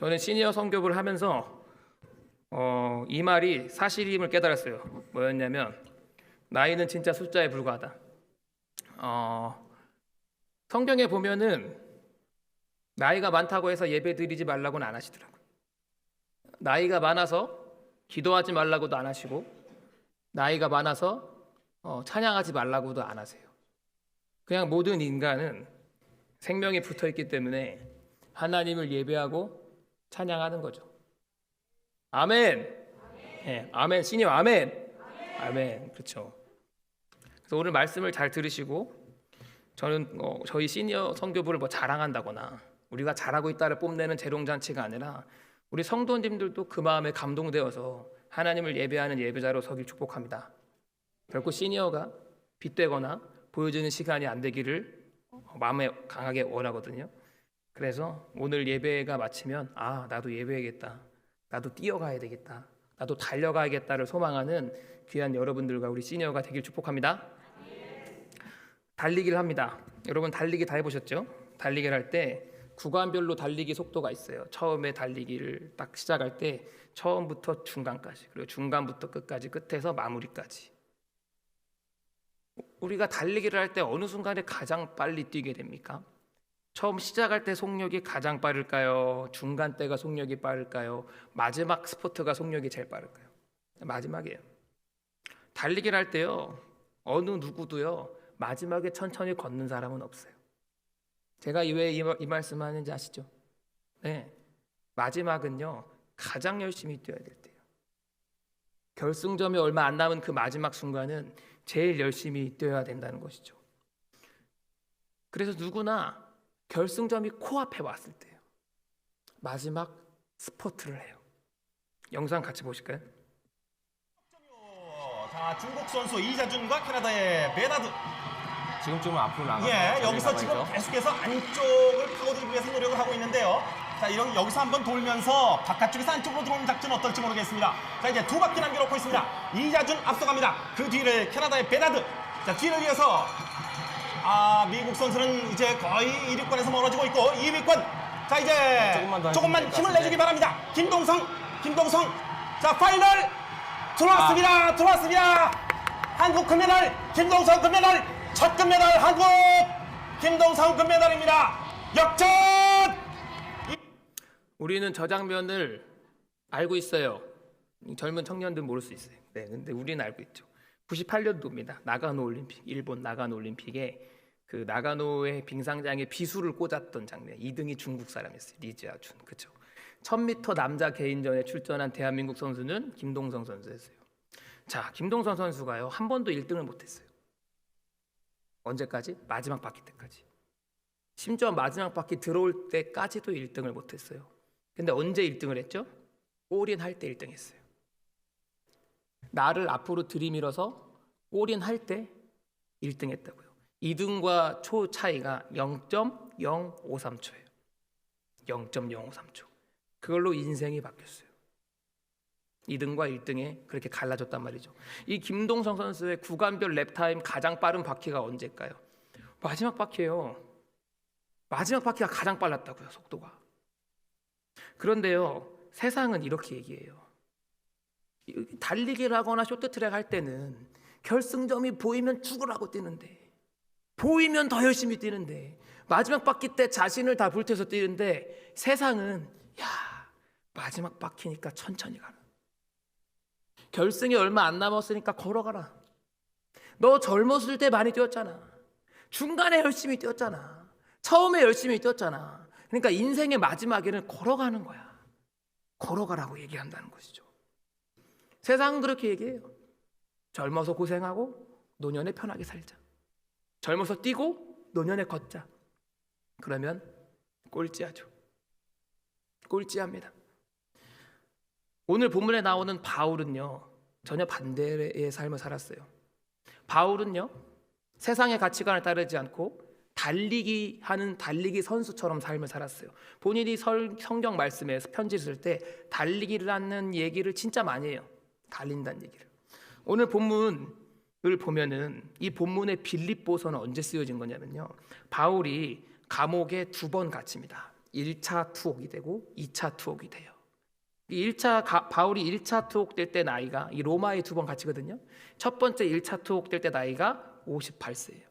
저는 시니어 성교부를 하면서 어, 이 말이 사실임을 깨달았어요. 뭐였냐면 나이는 진짜 숫자에 불과하다. 어, 성경에 보면은 나이가 많다고 해서 예배 드리지 말라고는 안 하시더라고요. 나이가 많아서 기도하지 말라고도 안 하시고 나이가 많아서 어, 찬양하지 말라고도 안 하세요. 그냥 모든 인간은 생명이 붙어 있기 때문에 하나님을 예배하고 찬양하는 거죠. 아멘. 예, 아멘. 신이 아멘. 아멘. 그렇죠. 그래서 오늘 말씀을 잘 들으시고 저는 어, 저희 시니어 성교부를 뭐 자랑한다거나 우리가 잘하고 있다를 뽐내는 재롱잔치가 아니라 우리 성도님들도 그 마음에 감동되어서 하나님을 예배하는 예배자로 서길 축복합니다. 결코 시니어가 빗대거나 보여주는 시간이 안 되기를 마음에 강하게 원하거든요. 그래서 오늘 예배가 마치면 아 나도 예배해야겠다. 나도 뛰어가야 되겠다. 나도 달려가야겠다를 소망하는 귀한 여러분들과 우리 시니어가 되길 축복합니다. 달리기를 합니다. 여러분 달리기 다 해보셨죠? 달리기를 할 때 구간별로 달리기 속도가 있어요. 처음에 달리기를 딱 시작할 때 처음부터 중간까지 그리고 중간부터 끝까지 끝에서 마무리까지 우리가 달리기를 할 때 어느 순간에 가장 빨리 뛰게 됩니까? 처음 시작할 때 속력이 가장 빠를까요? 중간 때가 속력이 빠를까요? 마지막 스포트가 속력이 제일 빠를까요? 마지막이에요. 달리기를 할 때요. 어느 누구도요. 마지막에 천천히 걷는 사람은 없어요. 제가 왜 이 말씀 하는지 아시죠? 네. 마지막은요. 가장 열심히 뛰어야 될 때예요. 결승점이 얼마 안 남은 그 마지막 순간은 제일 열심히 뛰어야 된다는 것이죠. 그래서 누구나 결승점이 코앞에 왔을 때요. 마지막 스포트를 해요. 영상 같이 보실까요? 자 중국 선수 이자준과 캐나다의 베나드 지금 좀 앞으로 나가서 예 여기서 지금 있죠. 계속해서 안쪽을 파고들기 위해서 노력을 하고 있는데요 자 이런 여기서 한번 돌면서 바깥쪽에서 안쪽으로 들어오는 작전 어떨지 모르겠습니다 자 이제 두 바퀴 남겨놓고 있습니다 이자준 앞서갑니다 그 뒤를 캐나다의 베나드 자 뒤를 이어서 아 미국 선수는 이제 거의 1위권에서 멀어지고 있고 2위권 자 이제 조금만 더 조금만 힘을 같은데. 내주기 바랍니다 김동성 김동성 자 파이널 들어왔습니다 들어왔습니다 한국 금메달 김동성 금메달 첫 금메달 한국 김동성 금메달입니다 역전 우리는 저 장면을 알고 있어요. 젊은 청년들 모를 수 있어요. 네, 근데 우리는 알고 있죠. 98년도입니다. 나가노 올림픽, 일본 나가노 올림픽에 그 나가노의 빙상장에 비수를 꽂았던 장면. 2등이 중국 사람이었어요. 리지아준. 그렇죠. 1000m 남자 개인전에 출전한 대한민국 선수는 김동성 선수였어요. 자, 김동성 선수가요. 한 번도 1등을 못 했어요. 언제까지? 마지막 바퀴 때까지. 심지어 마지막 바퀴 들어올 때까지도 1등을 못 했어요. 근데 언제 1등을 했죠? 골인 할 때 1등 했어요. 나를 앞으로 들이밀어서 골인 할 때 1등 했다고요. 2등과 초 차이가 0.053초예요. 0.053초. 그걸로 인생이 바뀌었어요. 2등과 1등에 그렇게 갈라졌단 말이죠. 이 김동성 선수의 구간별 랩타임 가장 빠른 바퀴가 언제일까요? 마지막 바퀴예요. 마지막 바퀴가 가장 빨랐다고요, 속도가. 그런데요, 세상은 이렇게 얘기해요. 이- 달리기를 하거나 쇼트트랙 할 때는 결승점이 보이면 죽으라고 뛰는데, 보이면 더 열심히 뛰는데, 마지막 바퀴 때 자신을 다 불태워서 뛰는데, 세상은, 야, 마지막 바퀴니까 천천히 가라. 결승이 얼마 안 남았으니까 걸어가라. 너 젊었을 때 많이 뛰었잖아. 중간에 열심히 뛰었잖아. 처음에 열심히 뛰었잖아. 그러니까 인생의 마지막에는 걸어가는 거야. 걸어가라고 얘기한다는 것이죠. 세상은 그렇게 얘기해요. 젊어서 고생하고 노년에 편하게 살자. 젊어서 뛰고 노년에 걷자. 그러면 꼴찌하죠. 꼴찌합니다. 오늘 본문에 나오는 바울은요. 전혀 반대의 삶을 살았어요. 바울은요. 세상의 가치관을 따르지 않고 달리기 하는 달리기 선수처럼 삶을 살았어요. 본인이 설- 성경 말씀에 편지 쓸 때 달리기를 하는 얘기를 진짜 많이 해요. 달린다는 얘기를. 오늘 본문 을 보면은 이 본문의 빌립보서는 언제 쓰여진 거냐면요. 바울이 감옥에 두 번 갇힙니다. 1차 투옥이 되고 2차 투옥이 돼요. 이 1차 가, 바울이 1차 투옥될 때 나이가 이 로마에 두 번 갇히거든요. 첫 번째 1차 투옥될 때 나이가 58세예요.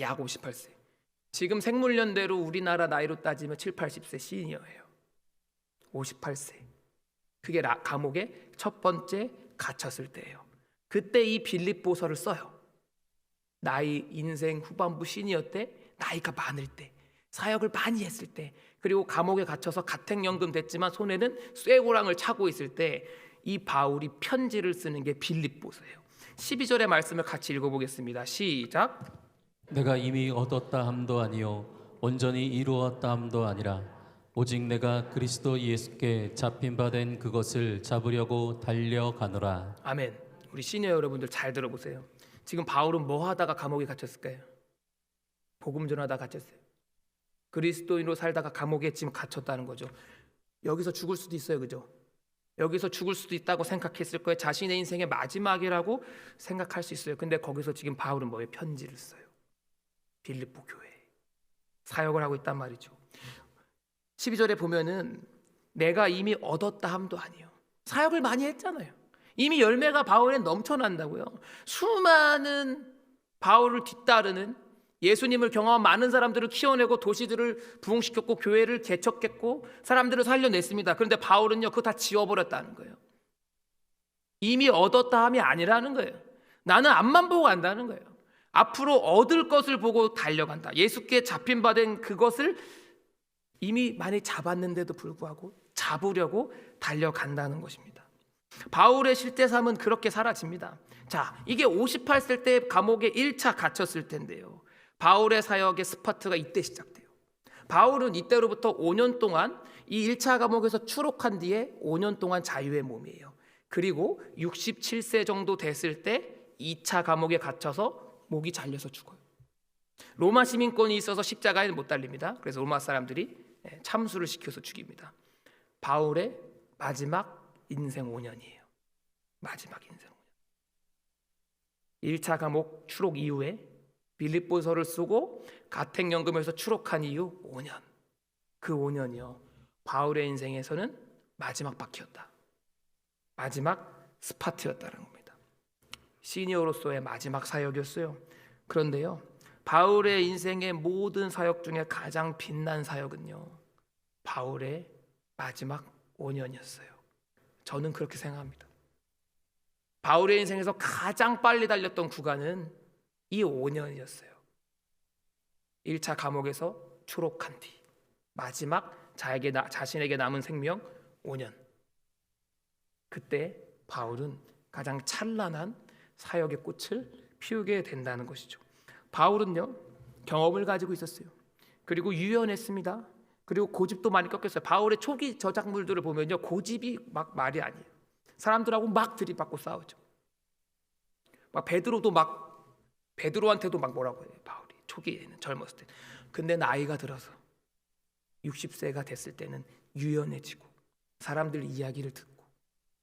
약 58세. 지금 생물년대로 우리나라 나이로 따지면 7, 80세 시니어예요. 58세. 그게 라, 감옥에 첫 번째 갇혔을 때예요. 그때 이 빌립보서를 써요. 나이 인생 후반부 시니어 때 나이가 많을 때 사역을 많이 했을 때 그리고 감옥에 갇혀서 가택연금 됐지만 손에는 쇠고랑을 차고 있을 때 이 바울이 편지를 쓰는 게 빌립보서예요. 12절의 말씀을 같이 읽어보겠습니다. 시작. 내가 이미 얻었다 함도 아니요 온전히 이루었다 함도 아니라 오직 내가 그리스도 예수께 잡힌 바 된 그것을 잡으려고 달려가노라 아멘. 우리 시니어 여러분들 잘 들어보세요. 지금 바울은 뭐 하다가 감옥에 갇혔을까요? 복음 전하다 갇혔어요. 그리스도인으로 살다가 감옥에 지금 갇혔다는 거죠. 여기서 죽을 수도 있어요, 그죠? 여기서 죽을 수도 있다고 생각했을 거예요. 자신의 인생의 마지막이라고 생각할 수 있어요. 근데 거기서 지금 바울은 뭐예요? 편지를 써요. 빌립보 교회 사역을 하고 있단 말이죠. 12절에 보면은 내가 이미 얻었다 함도 아니요. 사역을 많이 했잖아요. 이미 열매가 바울에 넘쳐난다고요. 수많은 바울을 뒤따르는 예수님을 경험한 많은 사람들을 키워내고 도시들을 부흥시켰고 교회를 개척했고 사람들을 살려냈습니다. 그런데 바울은요 그거 다 지워버렸다는 거예요. 이미 얻었다 함이 아니라는 거예요. 나는 앞만 보고 간다는 거예요. 앞으로 얻을 것을 보고 달려간다. 예수께 잡힌 바 된 그것을 이미 많이 잡았는데도 불구하고 잡으려고 달려간다는 것입니다. 바울의 실제 삶은 그렇게 사라집니다. 자, 이게 58세 때 감옥에 1차 갇혔을 텐데요. 바울의 사역의 스파트가 이때 시작돼요. 바울은 이때로부터 5년 동안 이 1차 감옥에서 추록한 뒤에 5년 동안 자유의 몸이에요. 그리고 67세 정도 됐을 때 2차 감옥에 갇혀서 목이 잘려서 죽어요. 로마 시민권이 있어서 십자가에 못 달립니다. 그래서 로마 사람들이 예, 참수를 시켜서 죽입니다. 바울의 마지막 인생 5년이에요. 마지막 인생 5년. 1차 감옥 추록 이후에 빌립보서를 쓰고 가택연금에서 추록한 이후 5년. 그 5년이요. 바울의 인생에서는 마지막 바퀴였다. 마지막 스파트였다는 겁니다. 시니어로서의 마지막 사역이었어요. 그런데요. 바울의 인생의 모든 사역 중에 가장 빛난 사역은요. 바울의 마지막 5년이었어요. 저는 그렇게 생각합니다. 바울의 인생에서 가장 빨리 달렸던 구간은 이 5년이었어요. 1차 감옥에서 추록한 뒤 마지막 자에게 나, 자신에게 남은 생명 5년. 그때 바울은 가장 찬란한 사역의 꽃을 피우게 된다는 것이죠. 바울은요 경험을 가지고 있었어요. 그리고 유연했습니다. 그리고 고집도 많이 꺾였어요. 바울의 초기 저작물들을 보면요 고집이 막 말이 아니에요. 사람들하고 막 들이받고 싸우죠. 막 베드로도 막 베드로한테도 막 뭐라고 해요. 바울이 초기에는 젊었을 때. 근데 나이가 들어서 60세가 됐을 때는 유연해지고 사람들 이야기를 듣고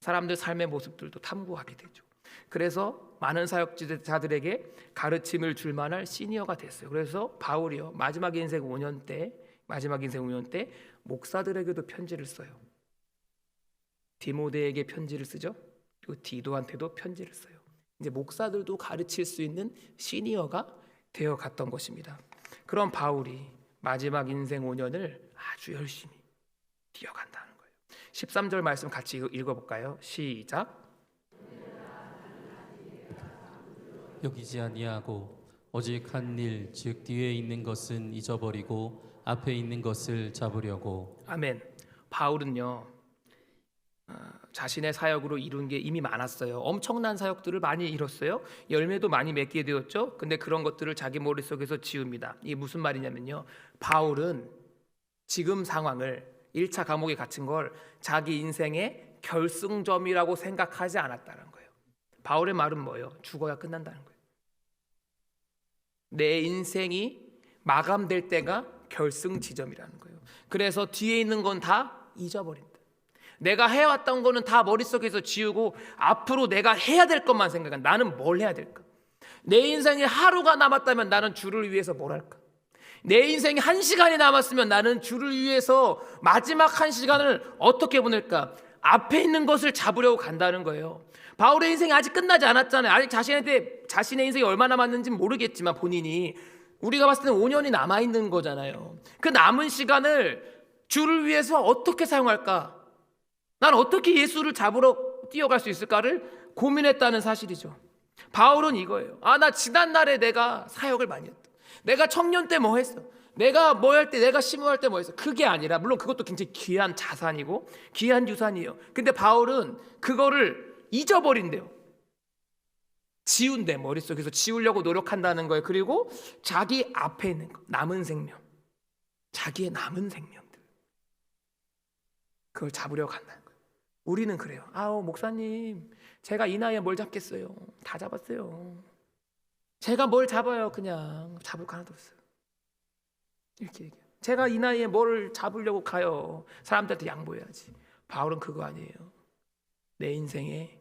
사람들 삶의 모습들도 탐구하게 되죠. 그래서 많은 사역자들에게 가르침을 줄 만한 시니어가 됐어요. 그래서 바울이요 마지막 인생 5년 때 마지막 인생 5년 때 목사들에게도 편지를 써요. 디모데에게 편지를 쓰죠. 그리고 디도한테도 편지를 써요. 이제 목사들도 가르칠 수 있는 시니어가 되어 갔던 것입니다. 그런 바울이 마지막 인생 5년을 아주 열심히 뛰어간다는 거예요. 13절 말씀 같이 읽어 볼까요? 시작. 여기지 아니하고 오직 한 일 즉 뒤에 있는 것은 잊어버리고 앞에 있는 것을 잡으려고 아멘. 바울은요 어, 자신의 사역으로 이룬 게 이미 많았어요. 엄청난 사역들을 많이 이뤘어요. 열매도 많이 맺게 되었죠. 근데 그런 것들을 자기 머릿속에서 지웁니다. 이게 무슨 말이냐면요. 바울은 지금 상황을 1차 감옥에 갇힌 걸 자기 인생의 결승점이라고 생각하지 않았다는 거예요. 바울의 말은 뭐예요? 죽어야 끝난다는 거예요. 내 인생이 마감될 때가 결승 지점이라는 거예요. 그래서 뒤에 있는 건 다 잊어버린다. 내가 해왔던 거는 다 머릿속에서 지우고 앞으로 내가 해야 될 것만 생각한 나는 뭘 해야 될까? 내 인생에 하루가 남았다면 나는 주를 위해서 뭘 할까? 내 인생이 한 시간이 남았으면 나는 주를 위해서 마지막 한 시간을 어떻게 보낼까? 앞에 있는 것을 잡으려고 간다는 거예요. 바울의 인생이 아직 끝나지 않았잖아요. 아직 자신한테 자신의 인생이 얼마 남았는지 모르겠지만 본인이 우리가 봤을 때는 5년이 남아 있는 거잖아요. 그 남은 시간을 주를 위해서 어떻게 사용할까? 난 어떻게 예수를 잡으러 뛰어갈 수 있을까를 고민했다는 사실이죠. 바울은 이거예요. 아, 나 지난날에 내가 사역을 많이 했다. 내가 청년 때 뭐 했어? 내가 뭐 할 때, 내가 심호할 때 뭐 했어? 그게 아니라, 물론 그것도 굉장히 귀한 자산이고, 귀한 유산이에요. 근데 바울은 그거를 잊어버린대요. 지운대, 머릿속에서 지우려고 노력한다는 거예요. 그리고 자기 앞에 있는 거, 남은 생명. 자기의 남은 생명들. 그걸 잡으려고 간다는 거예요. 우리는 그래요. 아우, 목사님, 제가 이 나이에 뭘 잡겠어요? 다 잡았어요. 제가 뭘 잡아요? 그냥 잡을 거 하나도 없어요. 이렇게 얘기해요. 제가 이 나이에 뭘 잡으려고 가요? 사람들한테 양보해야지. 바울은 그거 아니에요. 내 인생에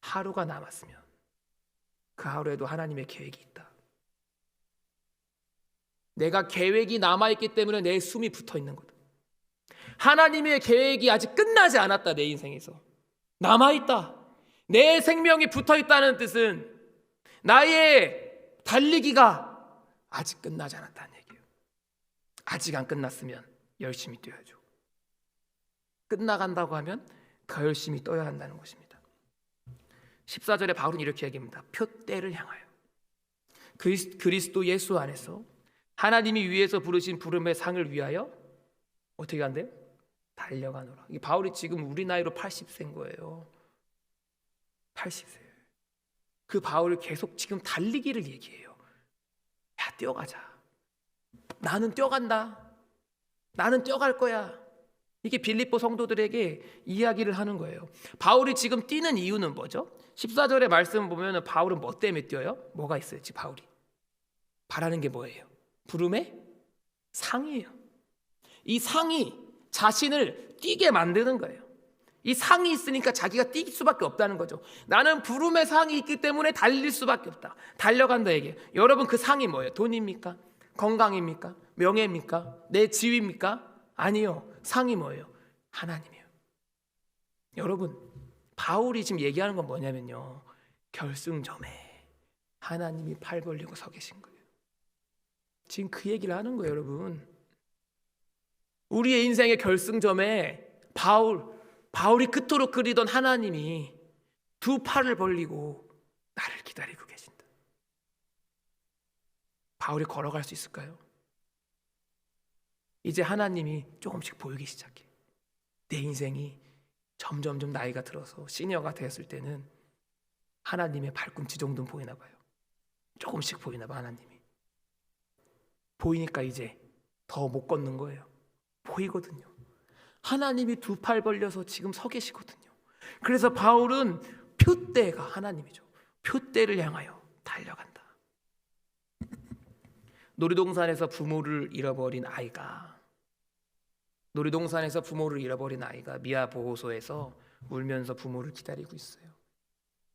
하루가 남았으면 그 하루에도 하나님의 계획이 있다. 내가 계획이 남아있기 때문에 내 숨이 붙어 있는 거다. 하나님의 계획이 아직 끝나지 않았다, 내 인생에서. 남아있다. 내 생명이 붙어 있다는 뜻은 나의 달리기가 아직 끝나지 않았다는 얘기예요. 아직 안 끝났으면 열심히 뛰어야죠. 끝나간다고 하면 더 열심히 떠야 한다는 것입니다. 14절에 바울은 이렇게 얘기합니다. 표대를 향하여 그리스- 그리스도 예수 안에서 하나님이 위에서 부르신 부름의 상을 위하여 어떻게 한대요? 달려가노라. 이 바울이 지금 우리 나이로 80세인 거예요. 80세. 그 바울을 계속 지금 달리기를 얘기해요. 야, 뛰어가자. 나는 뛰어간다. 나는 뛰어갈 거야. 이게 빌립보 성도들에게 이야기를 하는 거예요. 바울이 지금 뛰는 이유는 뭐죠? 14절의 말씀 보면 바울은 뭐 때문에 뛰어요? 뭐가 있어요, 지금 바울이? 바라는 게 뭐예요? 부름의 상이에요. 이 상이 자신을 뛰게 만드는 거예요. 이 상이 있으니까 자기가 뛸 수밖에 없다는 거죠. 나는 부름의 상이 있기 때문에 달릴 수밖에 없다. 달려간다 얘기. 여러분 그 상이 뭐예요? 돈입니까? 건강입니까? 명예입니까? 내 지위입니까? 아니요. 상이 뭐예요? 하나님이에요. 여러분 바울이 지금 얘기하는 건 뭐냐면요. 결승점에 하나님이 팔 벌리고 서 계신 거예요. 지금 그 얘기를 하는 거예요, 여러분. 우리의 인생의 결승점에 바울 바울이 그토록 그리던 하나님이 두 팔을 벌리고 나를 기다리고 계신다. 바울이 걸어갈 수 있을까요? 이제 하나님이 조금씩 보이기 시작해. 내 인생이 점점점 나이가 들어서 시니어가 되었을 때는 하나님의 발꿈치 정도는 보이나 봐요. 조금씩 보이나 봐 하나님이. 보이니까 이제 더 못 걷는 거예요. 보이거든요. 하나님이 두 팔 벌려서 지금 서 계시거든요. 그래서 바울은 표대가 하나님이죠. 표대를 향하여 달려간다. 놀이동산에서 부모를 잃어버린 아이가 놀이동산에서 부모를 잃어버린 아이가 미아 보호소에서 울면서 부모를 기다리고 있어요.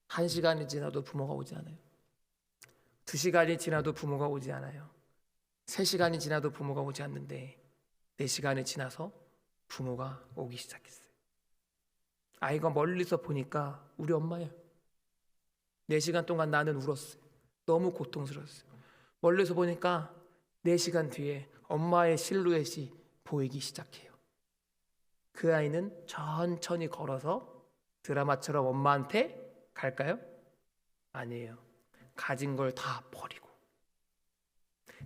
한 시간이 지나도 부모가 오지 않아요. 두 시간이 지나도 부모가 오지 않아요. 세 시간이 지나도 부모가 오지 않는데 네 시간이 지나서 부모가 오기 시작했어요. 아이가 멀리서 보니까 우리 엄마야. 네 시간 동안 나는 울었어요. 너무 고통스러웠어요. 멀리서 보니까 네 시간 뒤에 엄마의 실루엣이 보이기 시작해요. 그 아이는 천천히 걸어서 드라마처럼 엄마한테 갈까요? 아니에요. 가진 걸 다 버리고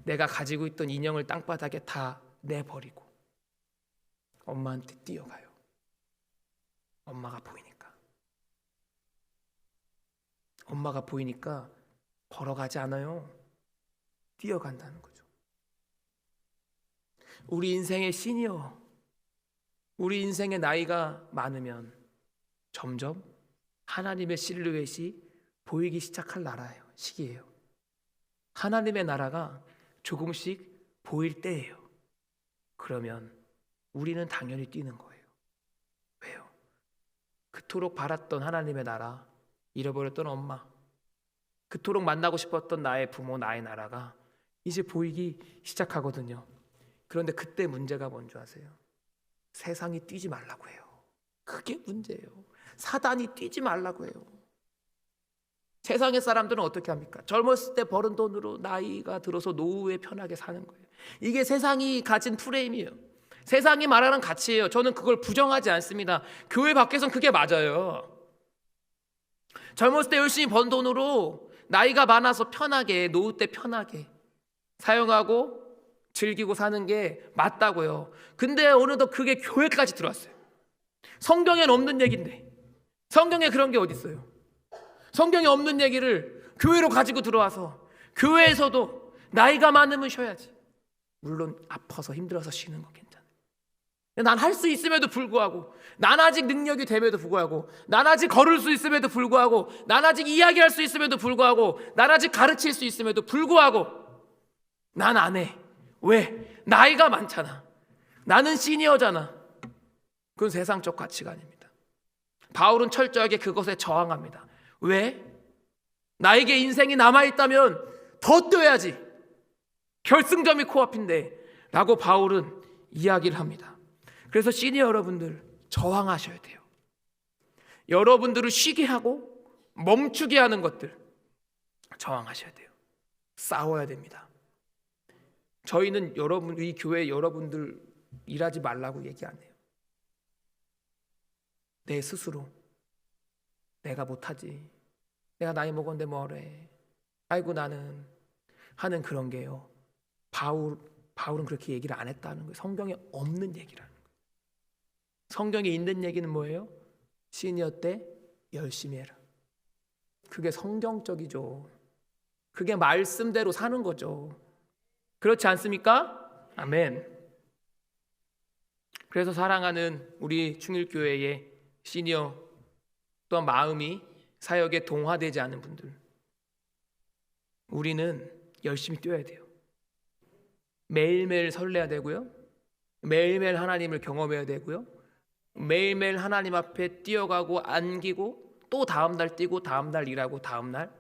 내가 가지고 있던 인형을 땅바닥에 다 내버리고 엄마한테 뛰어가요. 엄마가 보이니까. 엄마가 보이니까 걸어가지 않아요. 뛰어간다는 거죠. 우리 인생의 시니어, 우리 인생의 나이가 많으면 점점 하나님의 실루엣이 보이기 시작할 나라예요. 시기예요. 하나님의 나라가 조금씩 보일 때예요. 그러면 우리는 당연히 뛰는 거예요. 왜요? 그토록 바랐던 하나님의 나라, 잃어버렸던 엄마, 그토록 만나고 싶었던 나의 부모, 나의 나라가 이제 보이기 시작하거든요. 그런데 그때 문제가 뭔지 아세요? 세상이 뛰지 말라고 해요. 그게 문제예요. 사단이 뛰지 말라고 해요. 세상의 사람들은 어떻게 합니까? 젊었을 때 벌은 돈으로 나이가 들어서 노후에 편하게 사는 거예요. 이게 세상이 가진 프레임이에요. 세상이 말하는 가치예요. 저는 그걸 부정하지 않습니다. 교회 밖에선 그게 맞아요. 젊었을 때 열심히 번 돈으로 나이가 많아서 편하게 노후 때 편하게 사용하고 즐기고 사는 게 맞다고요. 근데 어느덧 그게 교회까지 들어왔어요. 성경엔 없는 얘기인데 성경에 그런 게 어디 있어요? 성경에 없는 얘기를 교회로 가지고 들어와서 교회에서도 나이가 많으면 쉬어야지. 물론 아파서 힘들어서 쉬는 건 괜찮아요. 난 할 수 있음에도 불구하고 난 아직 능력이 됨에도 불구하고 난 아직 걸을 수 있음에도 불구하고 난 아직 이야기할 수 있음에도 불구하고 난 아직 가르칠 수 있음에도 불구하고 난 안 해. 왜? 나이가 많잖아. 나는 시니어잖아. 그건 세상적 가치관입니다. 바울은 철저하게 그것에 저항합니다. 왜? 나에게 인생이 남아있다면 더 뛰어야지. 결승점이 코앞인데. 라고 바울은 이야기를 합니다. 그래서 시니어 여러분들 저항하셔야 돼요. 여러분들을 쉬게 하고 멈추게 하는 것들 저항하셔야 돼요. 싸워야 됩니다. 저희는 여러분 이 교회 여러분들 일하지 말라고 얘기 안 해요. 내 스스로 내가 못하지. 내가 나이 먹었는데 뭐래. 아이고 나는 하는 그런 게요. 바울 바울은 그렇게 얘기를 안 했다는 거예요. 성경에 없는 얘기라는 거예요. 성경에 있는 얘기는 뭐예요? 시니어 때 열심히 해라. 그게 성경적이죠. 그게 말씀대로 사는 거죠. 그렇지 않습니까? 아멘. 그래서 사랑하는 우리 충일교회의 시니어 또한 마음이 사역에 동화되지 않은 분들 우리는 열심히 뛰어야 돼요. 매일매일 설레야 되고요. 매일매일 하나님을 경험해야 되고요. 매일매일 하나님 앞에 뛰어가고 안기고 또 다음 날 뛰고 다음 날 일하고 다음 날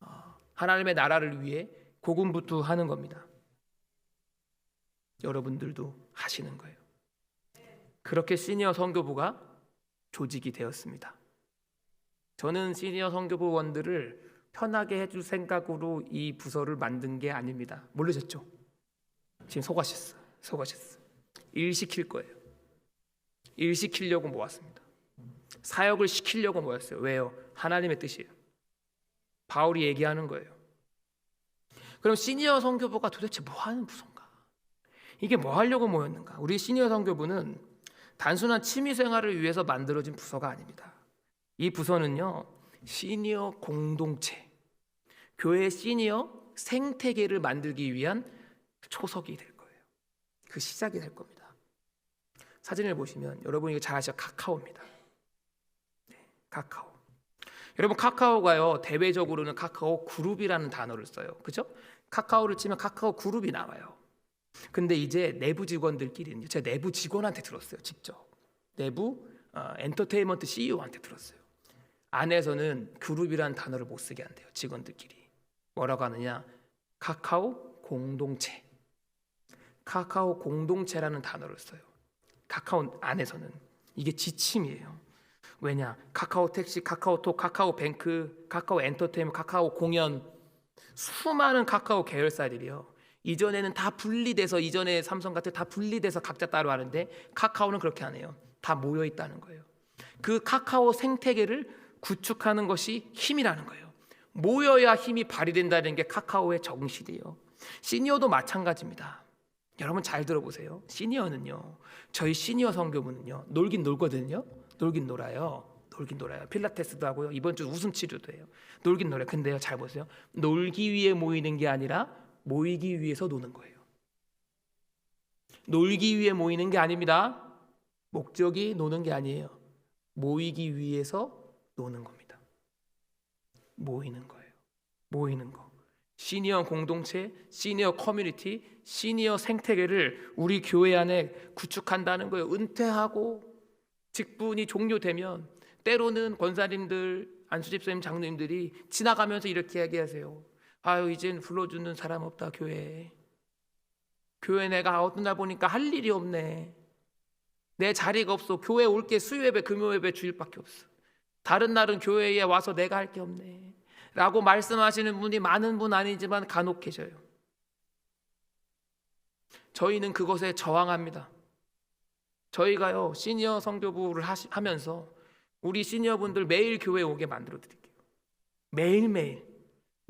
어, 하나님의 나라를 위해 고군부투하는 겁니다. 여러분들도 하시는 거예요. 그렇게 시니어 선교부가 조직이 되었습니다. 저는 시니어 선교부원들을 편하게 해줄 생각으로 이 부서를 만든 게 아닙니다. 모르셨죠? 지금 속아셨어. 속아셨어. 일 시킬 거예요. 일 시키려고 모았습니다. 사역을 시키려고 모였어요. 왜요? 하나님의 뜻이에요. 바울이 얘기하는 거예요. 그럼 시니어 선교부가 도대체 뭐 하는 부서인가? 이게 뭐 하려고 모였는가? 우리 시니어 선교부는 단순한 취미 생활을 위해서 만들어진 부서가 아닙니다. 이 부서는요, 시니어 공동체, 교회 시니어 생태계를 만들기 위한 초석이 될 거예요. 그 시작이 될 겁니다. 사진을 보시면 여러분 이거 잘 아시죠? 카카오입니다. 네, 카카오. 여러분 카카오가요 대외적으로는 카카오 그룹이라는 단어를 써요. 그죠? 카카오를 치면 카카오 그룹이 나와요. 근데 이제 내부 직원들끼리는 제가 내부 직원한테 들었어요. 직접 내부 어, 엔터테인먼트 CEO한테 들었어요. 안에서는 그룹이라는 단어를 못 쓰게 한대요. 직원들끼리 뭐라고 하느냐? 카카오 공동체. 카카오 공동체라는 단어를 써요. 카카오 안에서는 이게 지침이에요. 왜냐? 카카오 택시, 카카오톡, 카카오 뱅크, 카카오 엔터테인먼트, 카카오 공연 수많은 카카오 계열사들이요. 이전에는 다 분리돼서 이전에 삼성 같은 다 분리돼서 각자 따로 하는데 카카오는 그렇게 안 해요. 다 모여 있다는 거예요. 그 카카오 생태계를 구축하는 것이 힘이라는 거예요. 모여야 힘이 발휘된다는 게 카카오의 정신이에요. 시니어도 마찬가지입니다. 여러분 잘 들어보세요. 시니어는요. 저희 시니어 성교부는요. 놀긴 놀거든요. 놀긴 놀아요. 놀긴 놀아요. 필라테스도 하고요. 이번 주 웃음 치료도 해요. 놀긴 놀아요. 근데요. 잘 보세요. 놀기 위해 모이는 게 아니라 모이기 위해서 노는 거예요. 놀기 위해 모이는 게 아닙니다. 목적이 노는 게 아니에요. 모이기 위해서 노는 겁니다. 모이는 거예요. 모이는 거. 시니어 공동체, 시니어 커뮤니티, 시니어 생태계를 우리 교회 안에 구축한다는 거예요. 은퇴하고 직분이 종료되면 때로는 권사님들, 안수집사님, 장로님들이 지나가면서 이렇게 얘기하세요. 아유 이젠 불러주는 사람 없다 교회에. 교회 내가 어떤 날 보니까 할 일이 없네. 내 자리가 없어. 교회 올 게 수요예배, 금요예배, 주일밖에 없어. 다른 날은 교회에 와서 내가 할 게 없네. 라고 말씀하시는 분이 많은 분 아니지만 간혹 계셔요. 저희는 그것에 저항합니다. 저희가요 시니어 성교부를 하시, 하면서 우리 시니어분들 매일 교회 오게 만들어 드릴게요. 매일매일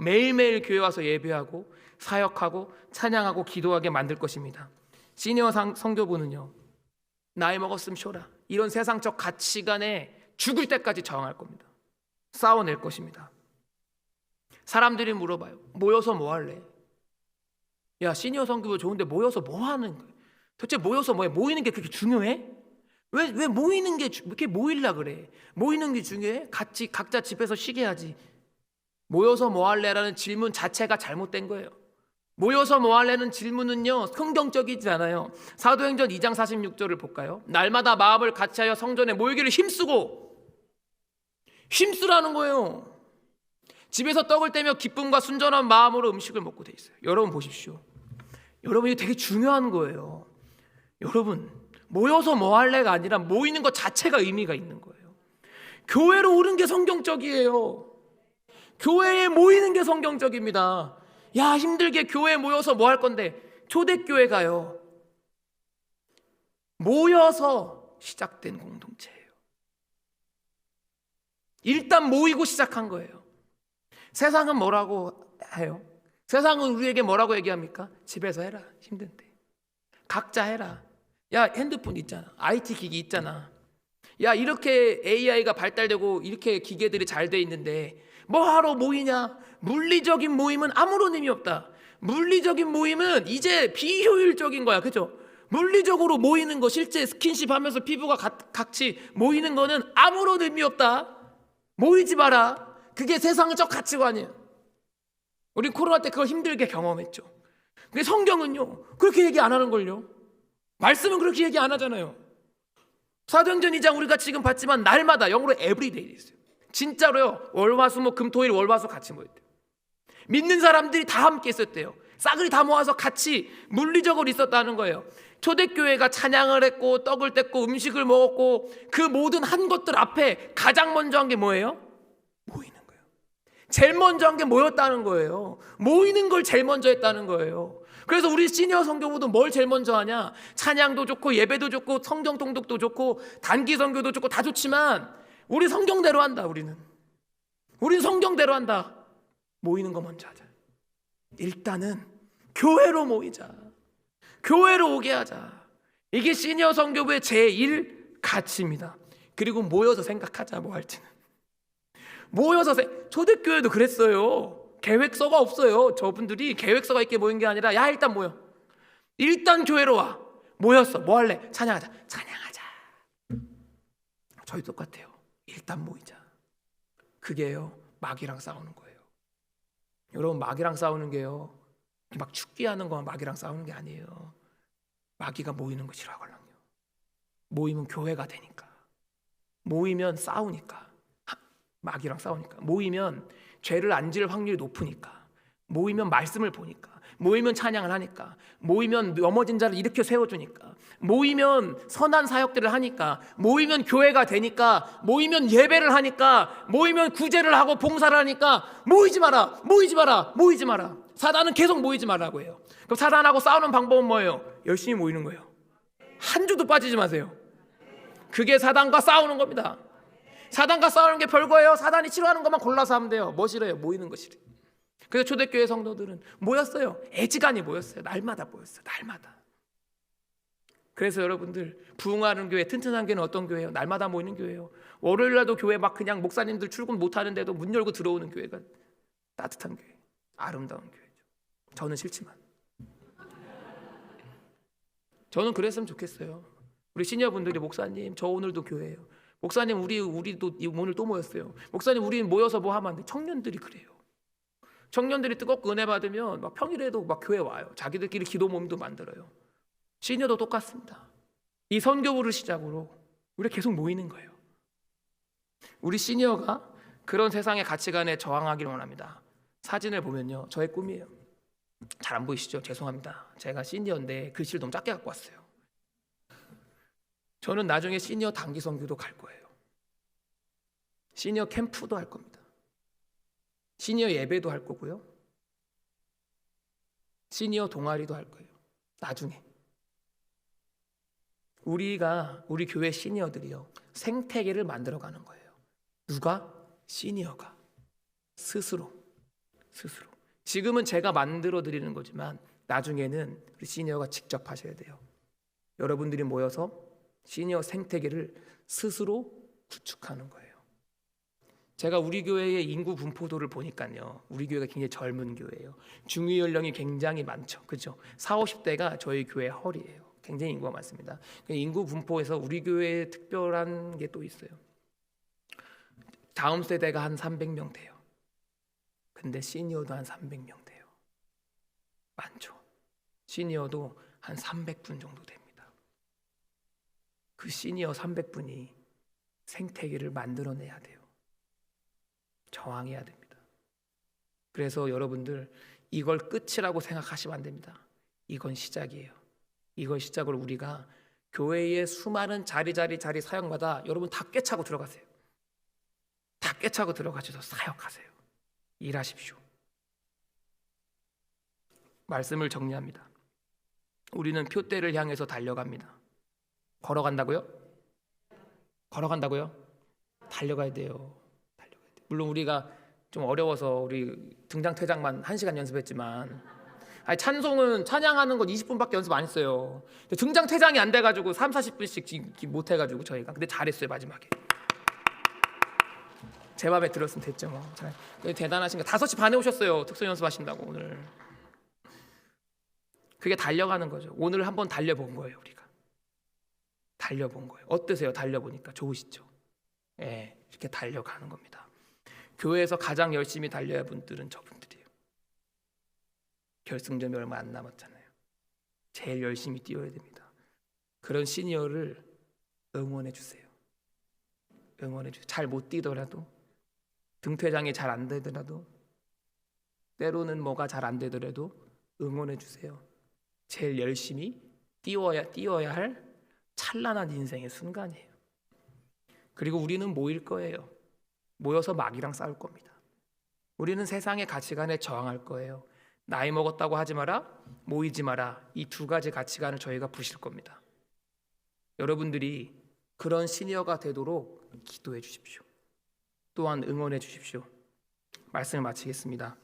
매일매일 교회 와서 예배하고 사역하고 찬양하고 기도하게 만들 것입니다. 시니어 상, 성교부는요. 나이 먹었으면 쉬어라. 이런 세상적 가치관에 죽을 때까지 저항할 겁니다. 싸워낼 것입니다. 사람들이 물어봐요. 모여서 뭐 할래? 야 시니어 성교부 좋은데 모여서 뭐 하는 거야? 도대체 모여서 뭐해? 모이는 게 그렇게 중요해? 왜, 왜 모이는 게 주- 이렇게 모일라 그래? 모이는 게 중요해? 같이 각자 집에서 쉬게 하지. 모여서 뭐 할래라는 질문 자체가 잘못된 거예요. 모여서 뭐 할래는 질문은요 성경적이지 않아요. 사도행전 2장 46절을 볼까요? 날마다 마음을 같이하여 성전에 모이기를 힘쓰고 힘쓰라는 거예요. 집에서 떡을 떼며 기쁨과 순전한 마음으로 음식을 먹고 돼 있어요. 여러분 보십시오. 여러분 이거 되게 중요한 거예요. 여러분 모여서 뭐 할래가 아니라 모이는 것 자체가 의미가 있는 거예요. 교회로 오는 게 성경적이에요. 교회에 모이는 게 성경적입니다. 야 힘들게 교회에 모여서 뭐 할 건데 초대교회 가요. 모여서 시작된 공동체예요. 일단 모이고 시작한 거예요. 세상은 뭐라고 해요? 세상은 우리에게 뭐라고 얘기합니까? 집에서 해라. 힘든데. 각자 해라. 야, 핸드폰 있잖아. IT 기기 있잖아. 야, 이렇게 AI가 발달되고 이렇게 기계들이 잘 돼 있는데 뭐 하러 모이냐? 물리적인 모임은 아무런 의미 없다. 물리적인 모임은 이제 비효율적인 거야. 그죠? 물리적으로 모이는 거 실제 스킨십 하면서 피부가 가- 같이 모이는 거는 아무런 의미 없다. 모이지 마라. 그게 세상적 가치관이에요. 우리 코로나 때 그걸 힘들게 경험했죠. 근데 성경은요, 그렇게 얘기 안 하는 걸요. 말씀은 그렇게 얘기 안 하잖아요. 사도행전 2장 우리가 지금 봤지만 날마다 영어로 에브리데이 있어요. 진짜로요. 월화수목 금토일 월화수 같이 모였대요. 믿는 사람들이 다 함께 있었대요. 싸그리 다 모아서 같이 물리적으로 있었다는 거예요. 초대교회가 찬양을 했고 떡을 뗐고 음식을 먹었고 그 모든 한 것들 앞에 가장 먼저 한 게 뭐예요? 모이는 거예요. 제일 먼저 한 게 모였다는 거예요. 모이는 걸 제일 먼저 했다는 거예요. 그래서 우리 시니어 성교부도 뭘 제일 먼저 하냐? 찬양도 좋고 예배도 좋고 성경 통독도 좋고 단기 성교도 좋고 다 좋지만 우리 성경대로 한다 우리는. 우린 성경대로 한다. 모이는 거 먼저 하자. 일단은 교회로 모이자. 교회로 오게 하자. 이게 시니어 성교부의 제1 가치입니다. 그리고 모여서 생각하자 뭐 할지는. 모여서 생... 초대교회도 그랬어요. 계획서가 없어요. 저분들이 계획서가 있게 모인 게 아니라 야 일단 모여. 일단 교회로 와. 모였어. 뭐 할래? 찬양하자. 찬양하자. 저희 똑같아요. 일단 모이자. 그게요. 마귀랑 싸우는 거예요. 여러분 마귀랑 싸우는 게요. 막 축기하는 거만 마귀랑 싸우는 게 아니에요. 마귀가 모이는 거 싫어하거든요. 모이면 교회가 되니까. 모이면 싸우니까. 하, 마귀랑 싸우니까. 모이면 죄를 안 지을 확률이 높으니까. 모이면 말씀을 보니까. 모이면 찬양을 하니까. 모이면 넘어진 자를 일으켜 세워주니까. 모이면 선한 사역들을 하니까. 모이면 교회가 되니까. 모이면 예배를 하니까. 모이면 구제를 하고 봉사를 하니까. 모이지 마라. 모이지 마라. 모이지 마라. 사단은 계속 모이지 말라고 해요. 그럼 사단하고 싸우는 방법은 뭐예요? 열심히 모이는 거예요. 한 주도 빠지지 마세요. 그게 사단과 싸우는 겁니다. 사단과 싸우는 게 별거예요. 사단이 싫어하는 것만 골라서 하면 돼요. 뭐 싫어요? 모이는 거 싫어요. 그래서 초대교회 성도들은 모였어요. 애지간히 모였어요. 날마다 모였어요. 날마다. 그래서 여러분들 부흥하는 교회, 튼튼한 교회는 어떤 교회예요? 날마다 모이는 교회예요. 월요일 날도 교회 막 그냥 목사님들 출근 못 하는데도 문 열고 들어오는 교회가 따뜻한 교회, 아름다운 교회죠. 저는 싫지만. 저는 그랬으면 좋겠어요. 우리 시니어분들이 목사님, 저 오늘도 교회예요. 목사님, 우리 우리도 오늘 또 모였어요. 목사님, 우리 모여서 뭐 하면 안 돼? 청년들이 그래요. 청년들이 뜨겁고 은혜 받으면 막 평일에도 막 교회 와요. 자기들끼리 기도 모임도 만들어요. 시니어도 똑같습니다. 이 선교부를 시작으로 우리 계속 모이는 거예요. 우리 시니어가 그런 세상의 가치관에 저항하기를 원합니다. 사진을 보면요. 저의 꿈이에요. 잘 안 보이시죠? 죄송합니다. 제가 시니어인데 글씨를 너무 작게 갖고 왔어요. 저는 나중에 시니어 단기 선교도 갈 거예요. 시니어 캠프도 할 겁니다. 시니어 예배도 할 거고요. 시니어 동아리도 할 거예요. 나중에. 우리가 우리 교회 시니어들이요. 생태계를 만들어 가는 거예요. 누가? 시니어가 스스로 스스로. 지금은 제가 만들어 드리는 거지만 나중에는 우리 시니어가 직접 하셔야 돼요. 여러분들이 모여서 시니어 생태계를 스스로 구축하는 거예요. 제가 우리 교회의 인구 분포도를 보니까요. 우리 교회가 굉장히 젊은 교회예요. 중위 연령이 굉장히 많죠. 그죠? 4, 50대가 저희 교회 허리예요. 굉장히 인구가 많습니다. 그 인구 분포에서 우리 교회에 특별한 게 또 있어요. 다음 세대가 한 300명 돼요. 근데 시니어도 한 300명 돼요. 많죠. 시니어도 한 300분 정도 됩니다. 그 시니어 300분이 생태계를 만들어내야 돼요. 저항해야 됩니다. 그래서 여러분들 이걸 끝이라고 생각하시면 안 됩니다. 이건 시작이에요. 이걸 시작으로 우리가 교회의 수많은 자리 자리 자리 사역마다 여러분 다 꿰차고 들어가세요. 다 꿰차고 들어가셔서 사역하세요. 일하십시오. 말씀을 정리합니다. 우리는 표대를 향해서 달려갑니다. 걸어간다고요? 걸어간다고요? 달려가야 돼요. 달려가야 돼요. 물론 우리가 좀 어려워서 우리 등장 퇴장만 1시간 연습했지만 아니 찬송은 찬양하는 건 20분밖에 연습 안 했어요. 등장 퇴장이 안 돼 가지고 3, 40분씩 못 해가지고 저희가 근데 잘했어요 마지막에. 제 맘에 들었으면 됐죠 뭐. 잘. 대단하신 거. 5시 반에 오셨어요. 특수 연습하신다고 오늘. 그게 달려가는 거죠. 오늘 한번 달려본 거예요, 우리가. 달려본 거예요. 어떠세요? 달려보니까 좋으시죠? 예, 이렇게 달려가는 겁니다. 교회에서 가장 열심히 달려야 할 분들은 저분들이에요. 결승점이 얼마 안 남았잖아요. 제일 열심히 뛰어야 됩니다. 그런 시니어를 응원해 주세요. 응원해 주세요. 잘 못 뛰더라도 등퇴장이 잘 안 되더라도 때로는 뭐가 잘 안 되더라도 응원해 주세요. 제일 열심히 뛰어야 뛰어야 할 찬란한 인생의 순간이에요. 그리고 우리는 모일 거예요. 모여서 마귀랑 싸울 겁니다. 우리는 세상의 가치관에 저항할 거예요. 나이 먹었다고 하지 마라, 모이지 마라. 이 두 가지 가치관을 저희가 부실 겁니다. 여러분들이 그런 시니어가 되도록 기도해 주십시오. 또한 응원해 주십시오. 말씀을 마치겠습니다.